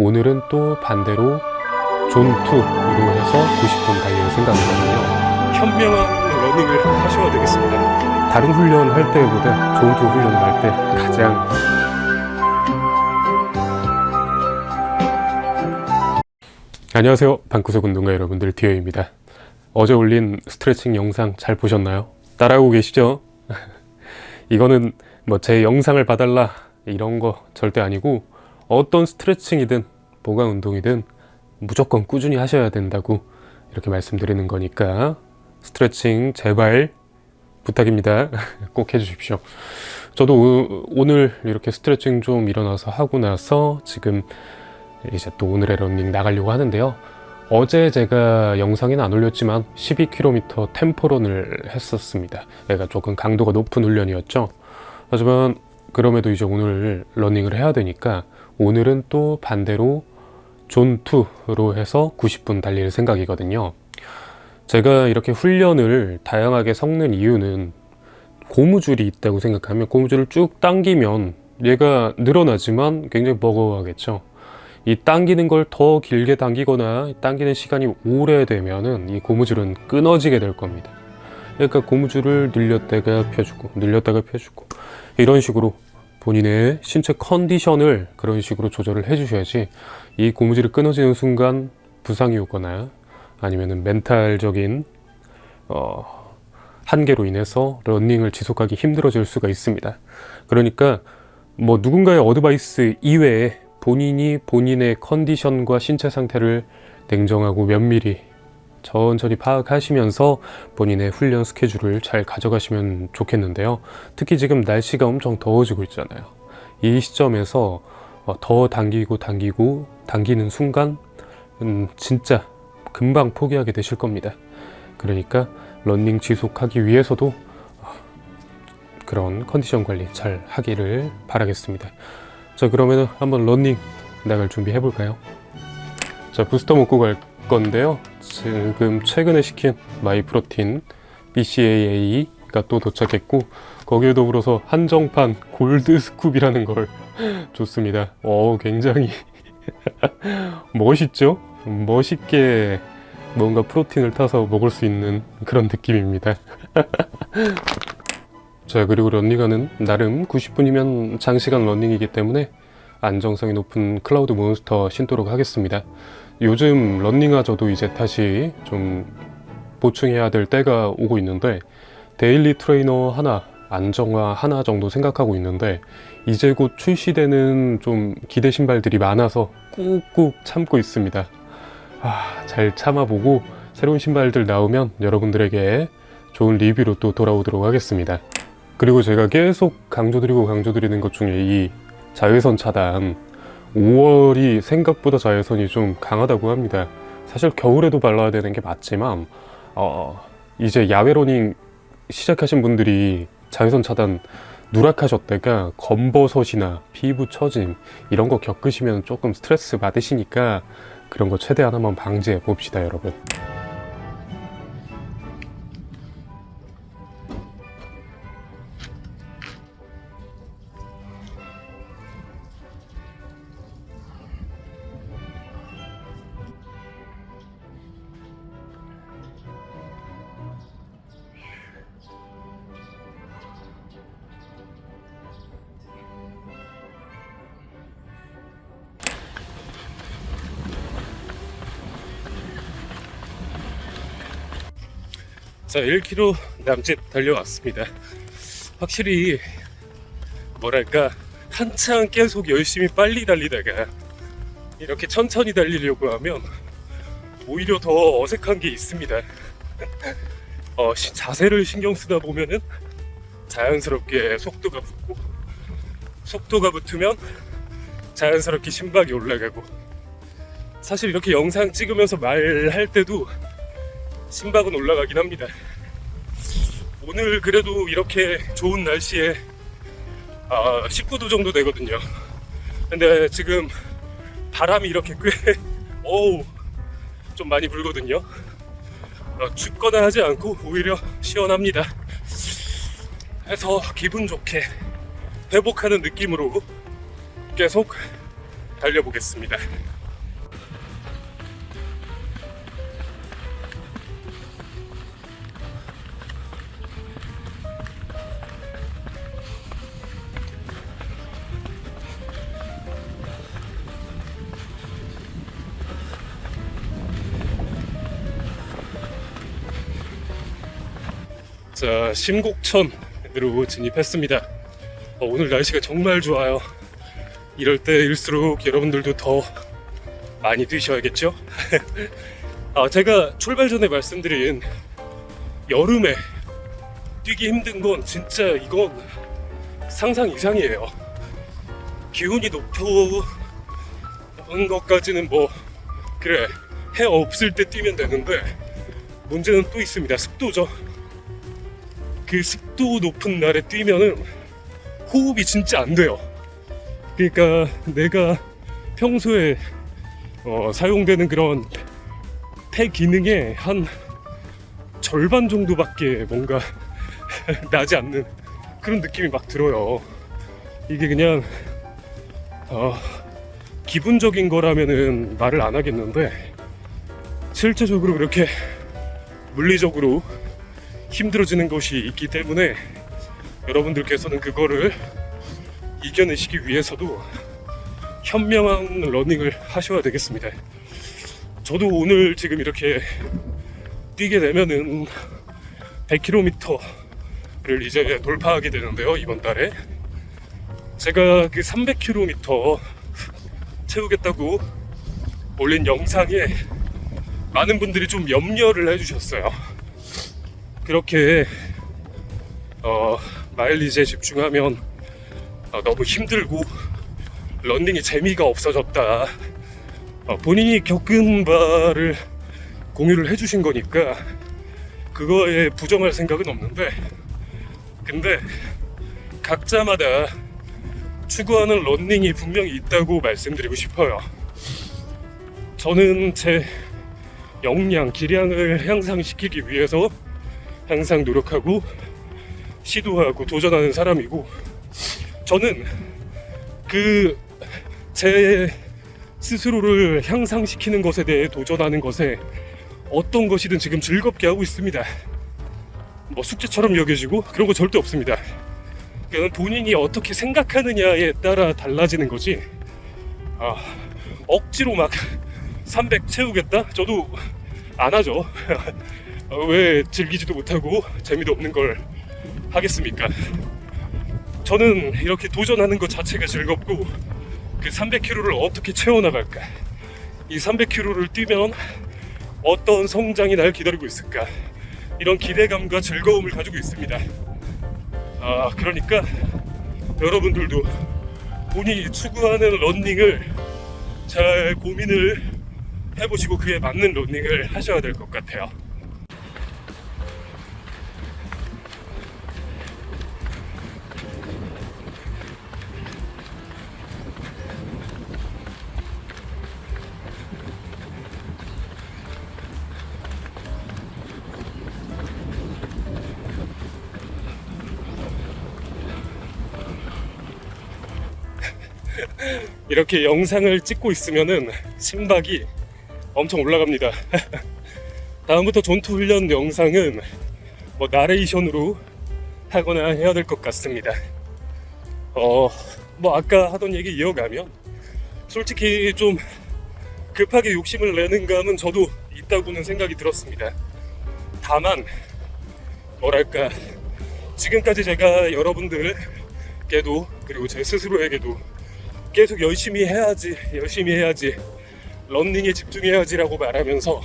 오늘은 또 반대로 존2로 해서 90분 달릴 생각이거든요. 현명한 러닝을 하셔야 되겠습니다. 다른 훈련 할 때보다 존2 훈련을 할 때 가장 안녕하세요. 방구석 운동가 여러분들 디어입니다. 어제 올린 스트레칭 영상 잘 보셨나요? 따라하고 계시죠? 이거는 뭐 제 영상을 봐달라 이런 거 절대 아니고 어떤 스트레칭이든 보강 운동이든 무조건 꾸준히 하셔야 된다고 이렇게 말씀드리는 거니까 스트레칭 제발 부탁입니다. 꼭 해주십시오. 저도 오- 오늘 이렇게 스트레칭 좀 일어나서 하고 나서 지금 이제 또 오늘의 러닝 나가려고 하는데요. 어제 제가 영상에는 안 올렸지만 12km 템포런을 했었습니다. 얘가 조금 강도가 높은 훈련이었죠. 하지만 그럼에도 이제 오늘 러닝을 해야 되니까 오늘은 또 반대로 존2로 해서 90분 달릴 생각이거든요. 제가 이렇게 훈련을 다양하게 섞는 이유는 고무줄이 있다고 생각하면 고무줄을 쭉 당기면 얘가 늘어나지만 굉장히 버거워하겠죠. 이 당기는 걸 더 길게 당기거나 당기는 시간이 오래되면은 이 고무줄은 끊어지게 될 겁니다. 그러니까 고무줄을 늘렸다가 펴주고 늘렸다가 펴주고 이런 식으로 본인의 신체 컨디션을 그런 식으로 조절을 해주셔야지 이 고무줄이 끊어지는 순간 부상이 오거나 아니면은 멘탈적인 어, 한계로 인해서 러닝을 지속하기 힘들어질 수가 있습니다. 그러니까 뭐 누군가의 어드바이스 이외에 본인이 본인의 컨디션과 신체 상태를 냉정하고 면밀히 천천히 파악하시면서 본인의 훈련 스케줄을 잘 가져가시면 좋겠는데요. 특히 지금 날씨가 엄청 더워지고 있잖아요. 이 시점에서 어, 더 당기고 당기고 당기는 순간 음, 진짜 금방 포기하게 되실 겁니다. 그러니까 런닝 지속하기 위해서도 어, 그런 컨디션 관리 잘 하기를 바라겠습니다. 자 그러면 한번 런닝 나갈 준비 해 볼까요? 자 부스터 먹고 갈 건데요. 지금 최근에 시킨 마이 프로틴 BCAA가 또 도착했고 거기에 더불어서 한정판 골드 스쿱이라는 걸 줬습니다. 어 굉장히 멋있죠? 멋있게 뭔가 프로틴을 타서 먹을 수 있는 그런 느낌입니다. 자 그리고 런닝하는 나름 90분이면 장시간 런닝이기 때문에 안정성이 높은 클라우드 몬스터 신도록 하겠습니다. 요즘 런닝화 저도 이제 다시 좀 보충해야 될 때가 오고 있는데 데일리 트레이너 하나 안정화 하나 정도 생각하고 있는데 이제 곧 출시되는 좀 기대 신발들이 많아서 꾹꾹 참고 있습니다. 아, 잘 참아보고 새로운 신발들 나오면 여러분들에게 좋은 리뷰로 또 돌아오도록 하겠습니다. 그리고 제가 계속 강조드리고 강조드리는 것 중에 이 자외선 차단 5월이 생각보다 자외선이 좀 강하다고 합니다. 사실 겨울에도 발라야 되는 게 맞지만 어, 이제 야외 러닝 시작하신 분들이 자외선 차단 누락하셨다가 검버섯이나 피부 처짐 이런 거 겪으시면 조금 스트레스 받으시니까 그런 거 최대한 한번 방지해 봅시다, 여러분. 자, 1km 남짓 달려왔습니다. 확실히 뭐랄까 한창 계속 열심히 빨리 달리다가 이렇게 천천히 달리려고 하면 오히려 더 어색한 게 있습니다. 어, 시- 자세를 신경 쓰다 보면은 자연스럽게 속도가 붙고 속도가 붙으면 자연스럽게 심박이 올라가고 사실 이렇게 영상 찍으면서 말할 때도 심박은 올라가긴 합니다. 오늘 그래도 이렇게 좋은 날씨에 아, 19도 정도 되거든요. 근데 지금 바람이 이렇게 꽤 어우 좀 많이 불거든요. 어, 춥거나 하지 않고 오히려 시원합니다. 해서 기분 좋게 회복하는 느낌으로 계속 달려보겠습니다. 자, 심곡천으로 진입했습니다. 어, 오늘 날씨가 정말 좋아요. 이럴 때일수록 여러분들도 더 많이 뛰셔야겠죠? 아, 제가 출발 전에 말씀드린 여름에 뛰기 힘든 건 진짜 이건 상상 이상이에요. 기온이 높은 것까지는 뭐 그래 해 없을 때 뛰면 되는데 문제는 또 있습니다. 습도죠. 그 습도 높은 날에 뛰면은 호흡이 진짜 안 돼요. 그러니까 내가 평소에 어, 사용되는 그런 폐 기능의 한 절반 정도밖에 뭔가 나지 않는 그런 느낌이 막 들어요. 이게 그냥 어, 기분적인 거라면은 말을 안 하겠는데 실제적으로 그렇게 물리적으로 힘들어지는 것이 있기 때문에 여러분들께서는 그거를 이겨내시기 위해서도 현명한 러닝을 하셔야 되겠습니다. 저도 오늘 지금 이렇게 뛰게 되면은 100km를 이제 돌파하게 되는데요, 이번 달에. 제가 그 300km 채우겠다고 올린 영상에 많은 분들이 좀 염려를 해주셨어요. 그렇게 어, 마일리지에 집중하면 어, 너무 힘들고 런닝이 재미가 없어졌다. 어, 본인이 겪은 바를 공유를 해주신 거니까 그거에 부정할 생각은 없는데 근데 각자마다 추구하는 런닝이 분명히 있다고 말씀드리고 싶어요. 저는 제 역량, 기량을 향상시키기 위해서 항상 노력하고 시도하고 도전하는 사람이고 저는 그 제 스스로를 향상시키는 것에 대해 도전하는 것에 어떤 것이든 지금 즐겁게 하고 있습니다. 뭐 숙제처럼 여겨지고 그런 거 절대 없습니다. 그건 본인이 어떻게 생각하느냐에 따라 달라지는 거지. 아, 억지로 막 300 채우겠다? 저도 안 하죠. 어, 왜 즐기지도 못하고 재미도 없는 걸 하겠습니까? 저는 이렇게 도전하는 것 자체가 즐겁고 그 300km를 어떻게 채워나갈까? 이 300km를 뛰면 어떤 성장이 날 기다리고 있을까? 이런 기대감과 즐거움을 가지고 있습니다. 아, 그러니까 여러분들도 본인이 추구하는 런닝을 잘 고민을 해보시고 그에 맞는 런닝을 하셔야 될 것 같아요. 이렇게 영상을 찍고 있으면은 심박이 엄청 올라갑니다. 다음부터 전투 훈련 영상은 뭐 나레이션으로 하거나 해야 될 것 같습니다. 어, 뭐 아까 하던 얘기 이어가면 솔직히 좀 급하게 욕심을 내는 감은 저도 있다고는 생각이 들었습니다. 다만 뭐랄까 지금까지 제가 여러분들께도 그리고 제 스스로에게도 계속 열심히 해야지 열심히 해야지 런닝에 집중해야지라고 말하면서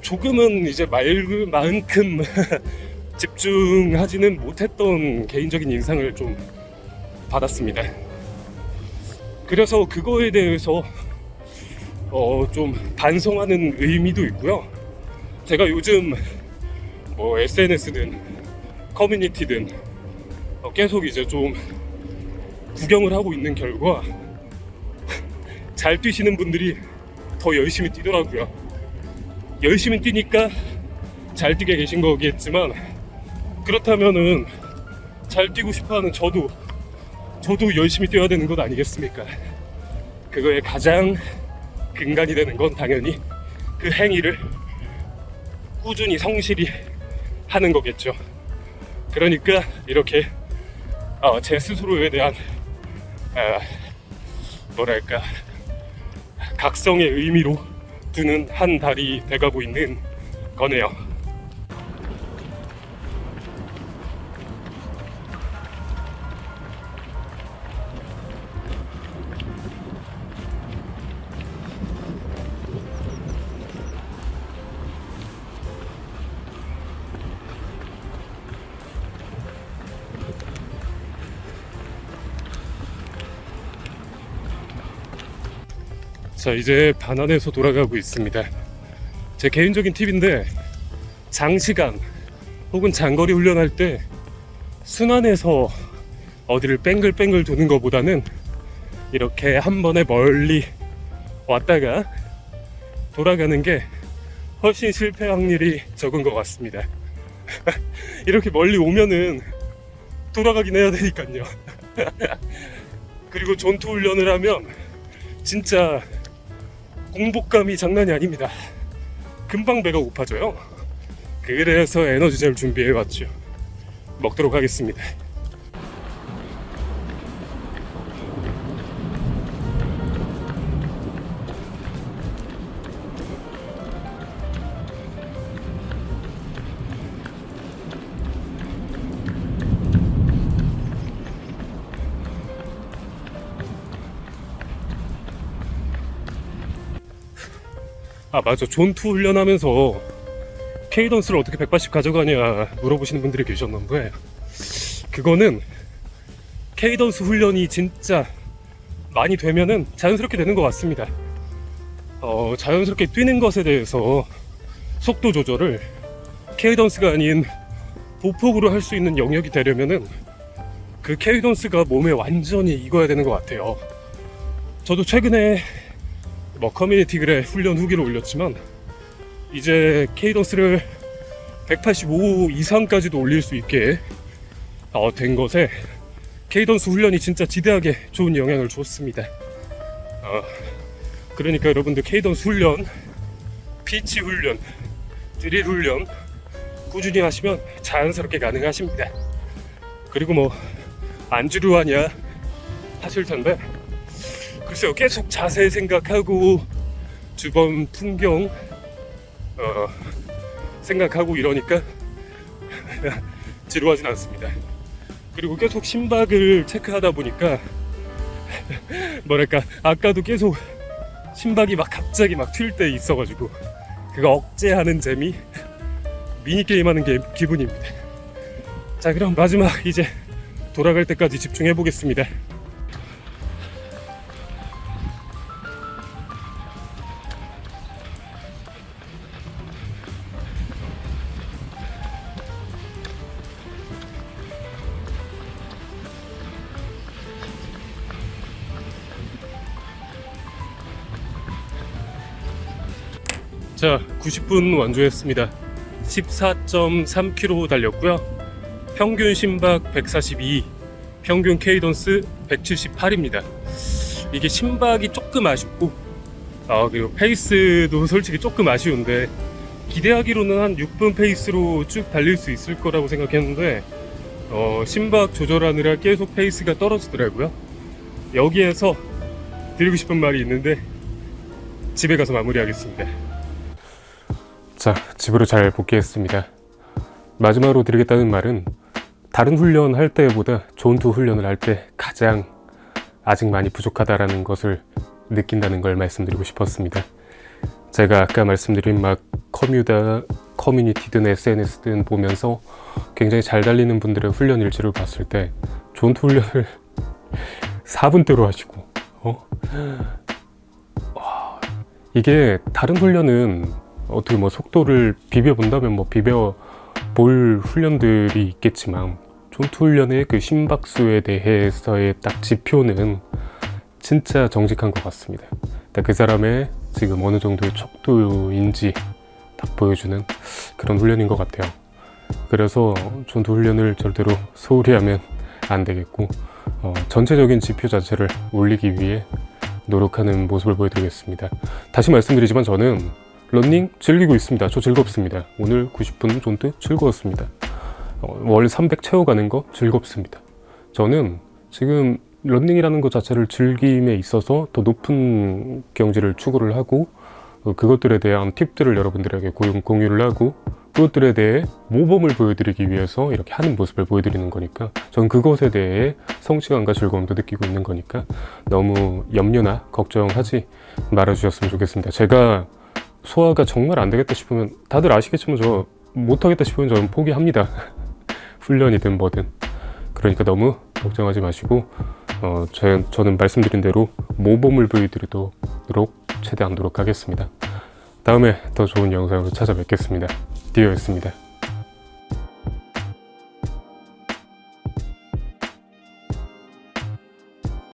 조금은 이제 말만큼 집중하지는 못했던 개인적인 인상을 좀 받았습니다. 그래서 그거에 대해서 어, 좀 반성하는 의미도 있고요. 제가 요즘 뭐 SNS든 커뮤니티든 어, 계속 이제 좀 구경을 하고 있는 결과 잘 뛰시는 분들이 더 열심히 뛰더라고요. 열심히 뛰니까 잘 뛰게 계신 거겠지만 그렇다면은 잘 뛰고 싶어하는 저도 저도 열심히 뛰어야 되는 것 아니겠습니까? 그거의 가장 근간이 되는 건 당연히 그 행위를 꾸준히 성실히 하는 거겠죠. 그러니까 이렇게 어, 제 스스로에 대한 아, 뭐랄까 각성의 의미로 두는 한 달이 돼가고 있는 거네요. 자 이제 반환에서 돌아가고 있습니다. 제 개인적인 팁인데 장시간 혹은 장거리 훈련할 때 순환해서 어디를 뺑글뺑글 도는 것보다는 이렇게 한 번에 멀리 왔다가 돌아가는 게 훨씬 실패 확률이 적은 것 같습니다. 이렇게 멀리 오면은 돌아가긴 해야 되니까요. 그리고 전투 훈련을 하면 진짜 공복감이 장난이 아닙니다. 금방 배가 고파져요. 그래서 에너지젤 준비해 왔죠. 먹도록 하겠습니다. 아 맞아. 존투 훈련하면서 케이던스를 어떻게 180 가져가냐 물어보시는 분들이 계셨는데 그거는 케이던스 훈련이 진짜 많이 되면은 자연스럽게 되는 것 같습니다. 어, 자연스럽게 뛰는 것에 대해서 속도 조절을 케이던스가 아닌 보폭으로 할 수 있는 영역이 되려면은 그 케이던스가 몸에 완전히 익어야 되는 것 같아요. 저도 최근에 뭐 커뮤니티 글에 훈련 후기를 올렸지만 이제 케이던스를 185 이상까지도 올릴 수 있게 어, 된 것에 케이던스 훈련이 진짜 지대하게 좋은 영향을 줬습니다. 어, 그러니까 여러분들 케이던스 훈련, 피치 훈련, 드릴 훈련 꾸준히 하시면 자연스럽게 가능하십니다. 그리고 뭐 안주류하냐 하실 텐데 글쎄요 계속 자세 생각하고 주변 풍경 어, 생각하고 이러니까 지루하진 않습니다. 그리고 계속 심박을 체크하다 보니까 뭐랄까 아까도 계속 심박이 막 갑자기 막 튈 때 있어가지고 그거 억제하는 재미 미니 게임 하는 게 기분입니다. 자 그럼 마지막 이제 돌아갈 때까지 집중해 보겠습니다. 자, 90분 완주했습니다. 14.3km 달렸고요. 평균 심박 142, 평균 케이던스 178입니다. 이게 심박이 조금 아쉽고, 아, 그리고 페이스도 솔직히 조금 아쉬운데, 기대하기로는 한 6분 페이스로 쭉 달릴 수 있을 거라고 생각했는데, 어, 심박 조절하느라 계속 페이스가 떨어지더라고요. 여기에서 드리고 싶은 말이 있는데, 집에 가서 마무리하겠습니다. 자, 집으로 잘 복귀했습니다. 마지막으로 드리겠다는 말은 다른 훈련 할 때보다 존투 훈련을 할 때 가장 아직 많이 부족하다라는 것을 느낀다는 걸 말씀드리고 싶었습니다. 제가 아까 말씀드린 막 커뮤다 커뮤니티든 SNS든 보면서 굉장히 잘 달리는 분들의 훈련 일지를 봤을 때 존투 훈련을 4분대로 하시고 어? 와, 이게 다른 훈련은 어떻게 뭐 속도를 비벼 본다면 뭐 비벼 볼 훈련들이 있겠지만 존투 훈련의 그 심박수에 대해서의 딱 지표는 진짜 정직한 것 같습니다. 근데 그 사람의 지금 어느 정도의 척도인지 딱 보여주는 그런 훈련인 것 같아요. 그래서 존투 훈련을 절대로 소홀히 하면 안 되겠고 어, 전체적인 지표 자체를 올리기 위해 노력하는 모습을 보여드리겠습니다. 다시 말씀드리지만 저는 런닝 즐기고 있습니다. 저 즐겁습니다. 오늘 90분 존드 즐거웠습니다. 어, 월300 채워가는 거 즐겁습니다. 저는 지금 런닝이라는 것 자체를 즐김에 있어서 더 높은 경지를 추구를 하고 어, 그것들에 대한 팁들을 여러분들에게 고- 공유를 하고 그것들에 대해 모범을 보여드리기 위해서 이렇게 하는 모습을 보여드리는 거니까 전 그것에 대해 성취감과 즐거움도 느끼고 있는 거니까 너무 염려나 걱정하지 말아주셨으면 좋겠습니다. 제가 소화가 정말 안 되겠다 싶으면 다들 아시겠지만 저 못하겠다 싶으면 저는 포기합니다. 훈련이든 뭐든. 그러니까 너무 걱정하지 마시고 어, 제, 저는 말씀드린 대로 모범을 보여드리도록 최대한 노력하겠습니다. 다음에 더 좋은 영상으로 찾아뵙겠습니다. 디오였습니다.